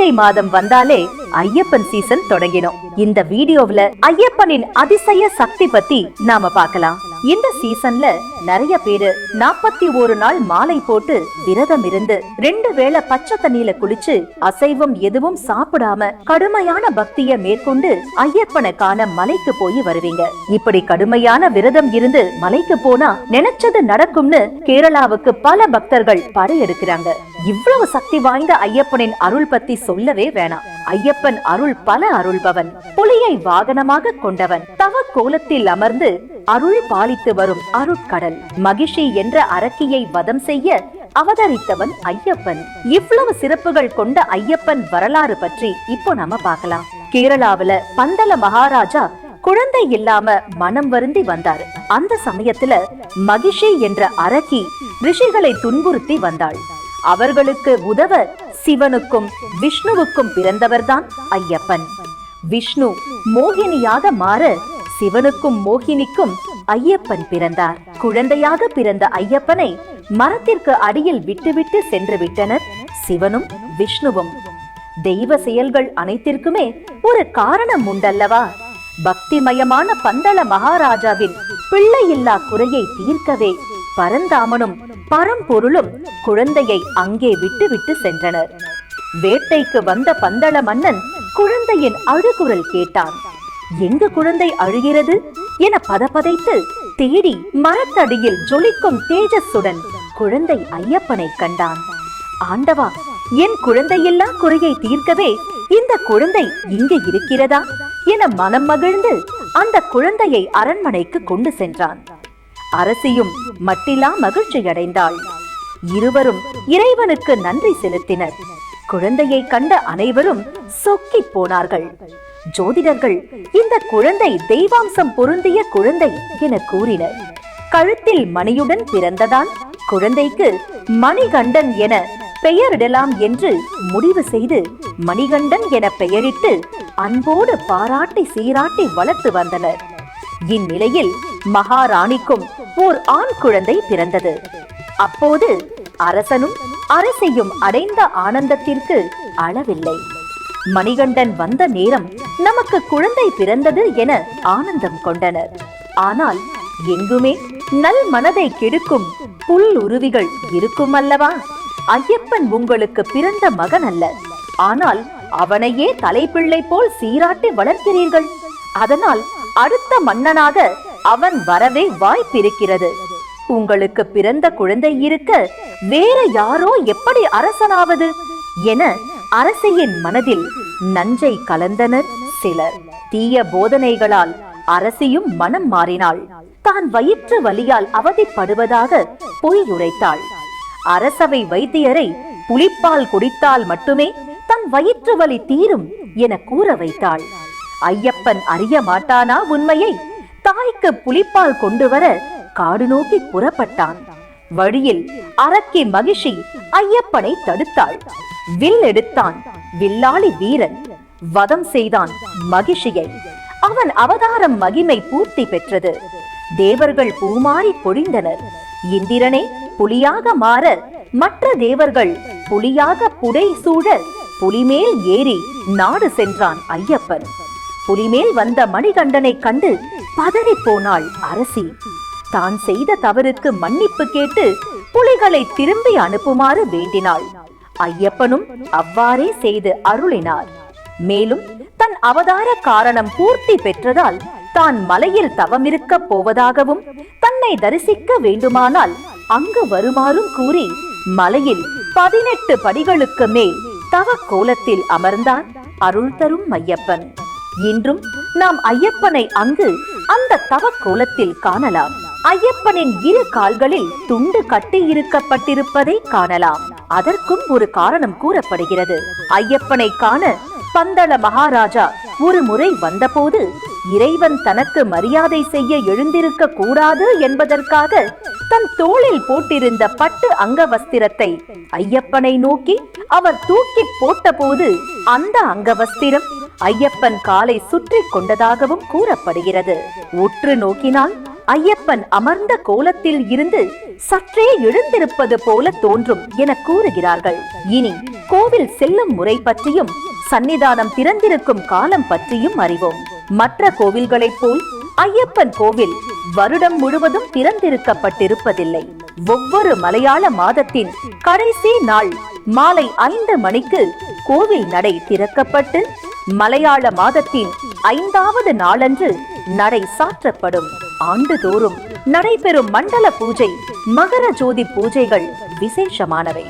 கார்த்திகை மாதம் வந்தாலே ஐயப்பன் சீசன் தொடங்கினோம். இந்த வீடியோவுல ஐயப்பனின் அதிசய சக்தி பத்தி நாம பார்க்கலாம். இந்த சீசன்ல நிறைய பேரு நாற்பத்தி ஒரு நாள் மாலை போட்டு விரதம் இருந்து ரெண்டு வேளை பச்சை தண்ணியில குளிச்சு அசைவம் எதுவும் சாப்பிடாம கடுமையான பக்திய மேற்கொண்டு ஐயப்பனை காண மலைக்கு போய் வருவீங்க. இப்படி கடுமையான விரதம் இருந்து மலைக்கு போனா நினைச்சது நடக்கும்னு கேரளாவுக்கு பல பக்தர்கள் படையெடுக்கிறாங்க. இவ்வளவு சக்தி வாய்ந்த ஐயப்பனின் அருள் பத்தி சொல்லவே வேணாம். ஐயப்பன் அருள் பல அருள்பவன். புலியை வாகனமாக கொண்டவன். தவ கோலத்தில் அமர்ந்து அருள் பாலித்து வரும் அருட்கடல். மகிஷி என்ற அரக்கியை வதம் செய்ய அவதரித்தவன் ஐயப்பன். இவ்வளவு சிறப்புகள் கொண்ட ஐயப்பன் வரலாறு பற்றி இப்போ நாம பார்க்கலாம். கேரளாவில பந்தல மகாராஜா குழந்தை இல்லாம மனம் வருந்தி வந்தார். அந்த சமயத்துல மகிஷி என்ற அரக்கி ரிஷிகளை துன்புறுத்தி வந்தாள். அவர்களுக்கு உதவ சிவனுக்கும் விஷ்ணுவுக்கும் பிறந்தவர்தான் ஐயப்பன். விஷ்ணு மோகினியாக மாற சிவனுக்கும் மோகினிக்கும் ஐயப்பன் பிறந்தார். குழந்தையாக பிறந்த ஐயப்பனை மரத்திற்கு அடியில் விட்டுவிட்டு சென்று விட்டனர் சிவனும் விஷ்ணுவும். தெய்வ செயல்கள் அனைத்திற்குமே ஒரு காரணம் உண்டல்லவா? பக்திமயமான பந்தள மகாராஜாவின் பிள்ளையில்லா குறையை தீர்க்கவே பரந்தாமனும் பரம்பொருளும் குழந்தையை அங்கே விட்டுவிட்டு சென்றனர். வேட்டைக்கு வந்த பந்தள மன்னன் குழந்தையின் அழுகுரல் கேட்டான். எங்கு குழந்தை அழுகிறது? என பதபதைத்து தேடி மரத்தடியில் ஜொலிக்கும் தேஜஸுடன் குழந்தை ஐயப்பனை கண்டான். ஆண்டவா என் குழந்தையெல்லாம் குறையை தீர்க்கவே இந்த குழந்தை இங்கு இருக்கிறதா? என மனம் மகிழ்ந்து அந்த குழந்தையை அரண்மனைக்கு கொண்டு சென்றான். அரசியும் மட்டிலா மகிழ்ச்சியடைந்தாள். இருவரும் இறைவனுக்கு நன்றி செலுத்தினர். குழந்தையை கண்ட அனைவரும் சொக்கி போனார்கள். ஜோதிடர்கள் இந்த குழந்தை தெய்வாம்சம் பொருந்திய குழந்தை என கூறினர். கழுத்தில் மணியுடன் பிறந்ததால் குழந்தைக்கு மணிகண்டன் என பெயரிடலாம் என்று முடிவு செய்து மணிகண்டன் என பெயரிட்டு அன்போடு பாராட்டி சீராட்டி வளர்த்து வந்தனர். இந்நிலையில் மகாராணிக்கும் ஓர் ஆண் குழந்தை பிறந்தது. அப்போது அரசனும் அரசையும் அடைந்த ஆனந்தத்திற்கு அளவில்லை. மணிகண்டன் வந்த நேரம் நமக்கு குழந்தை பிறந்தது என ஆனந்தம் கொண்டனர். ஆனால் எங்குமே நல் மனதை கெடுக்கும் புல் உருவிகள் இருக்கும் அல்லவா ஐயப்பன் உங்களுக்கு பிறந்த மகன் அல்ல. ஆனால் அவனையே தலைப்பிள்ளை போல் சீராட்டி வளர்க்கிறீர்கள். அதனால் அடுத்த மன்னனாக அவன் வரவே வாய்ப்பிருக்கிறது. உங்களுக்கு பிறந்த குழந்தை இருக்க வேற யாரோ எப்படி அரசனாவது என அரசியின் மனதில் நஞ்சை கலந்தனர் சிலர். தீய போதனைகளால் அரசியும் மனம் மாறினாள். தான் வயிற்று வலியால் அவதிப்படுவதாக பொய் உரைத்தாள். அரசவை வைத்தியரை புலிப்பால் குடித்தால் மட்டுமே தன் வயிற்று வலி தீரும் என கூற வைத்தாள். ஐயப்பன் அறிய மாட்டானா உண்மையை? தாய்க்கு புலிப்பால் கொண்டு வர காடு நோக்கி புறப்பட்டான். வழியில் அரக்கி மகிஷி ஐயப்பனை தடுத்தாள். வில் எடுத்தான். வில்லாளி வீரன் வதம் செய்தான் மகிஷியை. அவன் அவதாரம் மகிமை பூர்த்தி பெற்றது. தேவர்கள் பூமாறி பொழிந்தனர். இந்திரனே புலியாக மாற மற்ற தேவர்கள் புலியாக புடை சூழ புலிமேல் ஏறி நாடு சென்றான் ஐயப்பன். புலிமேல் வந்த மணிகண்டனை கண்டு பதறி போனாள் அரசி. தான் செய்த தவறுக்கு மன்னிப்பு கேட்டு புலிகளை திரும்பி அனுப்புமாறு வேண்டினாள். ஐயப்பனும் அவ்வாறே செய்து அருளினார். மேலும் தன் அவதார காரணம் பூர்த்தி பெற்றதால் தான் மலையில் தவமிருக்க போவதாகவும் தன்னை தரிசிக்க வேண்டுமானால் அங்கு வருமாறும் கூறி மலையில் பதினெட்டு படிகளுக்கு மேல் தவ கோலத்தில் அமர்ந்தான் அருள் தரும் ஐயப்பன். இன்றும் நாம் ஐயப்பனை அங்கு அந்த தவ கோலத்தில் காணலாம். ஐயப்பனின் இரு கால்களில் துண்டு கட்டி இருக்கப்பட்டிருப்பதை காணலாம். அதற்கும் ஒரு காரணம் கூறப்படுகிறது. ஐயப்பனை காண பந்தள மகாராஜா ஒரு முறை வந்தபோது இறைவன் தனக்கு மரியாதை செய்ய எழுந்திருக்க கூடாது என்பதற்காக தன் தோளில் போட்டிருந்த பட்டு அங்கவஸ்திரத்தை ஐயப்பனை நோக்கி அவர் தூக்கி போட்டபோது அந்த அங்கவஸ்திரம் ஐயப்பன் காலை சுற்றி கொண்டதாகவும் கூறப்படுகிறது. உற்று நோக்கினால் ஐயப்பன் அமர்ந்த கோலத்தில் இருந்து சற்றே எழுந்திருப்பது போல தோன்றும் என கூறுகிறார்கள். இனி கோவில் செல்லும் முறை பற்றியும் சன்னிதானம் திறந்திருக்கும் காலம் பற்றியும் அறிவோம். மற்ற கோவில்களைப் போல் ஐயப்பன் கோவில் வருடம் முழுவதும் திறந்திருக்கப்பட்டிருப்பதில்லை. ஒவ்வொரு மலையாள மாதத்தின் கடைசி நாள் மாலை ஐந்து மணிக்கு கோவில் நடை திறக்கப்பட்டு மலையாள மாதத்தின் ஐந்தாவது நாளன்று நடை சாற்றப்படும். ஆண்டுதோறும் நடைபெறும் மண்டல பூஜை மகர ஜோதி பூஜைகள் விசேஷமானவை.